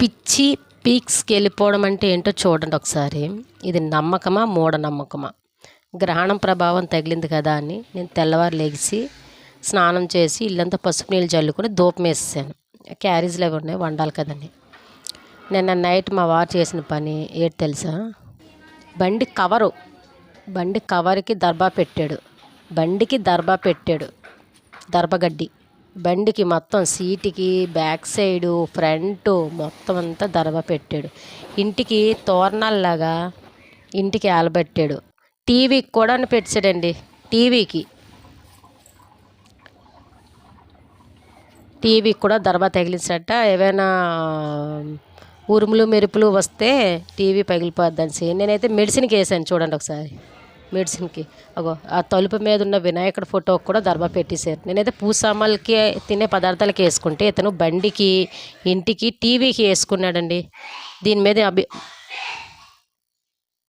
పిచ్చి పీక్స్కి వెళ్ళిపోవడం అంటే ఏంటో చూడండి ఒకసారి. ఇది నమ్మకమా? మూఢనమ్మకమా గ్రహణం ప్రభావం తగిలింది కదా అని నేను తెల్లవారు లెగిసి స్నానం చేసి ఇల్లంతా పసుపు నీళ్ళు చల్లుకొని దూపం వేసేసాను. క్యారీజ్లు అవి ఉన్నాయి వండాలి కదండి. నిన్న నైట్ మా వారు చేసిన పని ఏంటి తెలుసా? బండి కవరు. బండి కవర్కి దర్బా పెట్టాడు. బండికి దర్బా పెట్టాడు. దర్బగడ్డి బండికి మొత్తం సీటుకి బ్యాక్ సైడు ఫ్రంట్ మొత్తం అంతా దర్బా పెట్టాడు. ఇంటికి తోరణాల్లాగా ఇంటికి ఆలబెట్టాడు. టీవీకి కూడా పెట్టాడండి టీవీకి. టీవీకి కూడా దర్బా తగిలించట. ఏవైనా ఉరుములు మెరుపులు వస్తే టీవీ పగిలిపోద్దని నేనైతే మెడిసిన్కి వేసాను చూడండి ఒకసారి. మెడిసిన్కి. అగో ఆ తలుపు మీద ఉన్న వినాయకుడి ఫోటోకి కూడా దర్బా పెట్టేశారు. నేనైతే పూసామాలకి తినే పదార్థాలకి వేసుకుంటే ఇతను బండికి ఇంటికి టీవీకి వేసుకున్నాడండి. దీని మీద అభి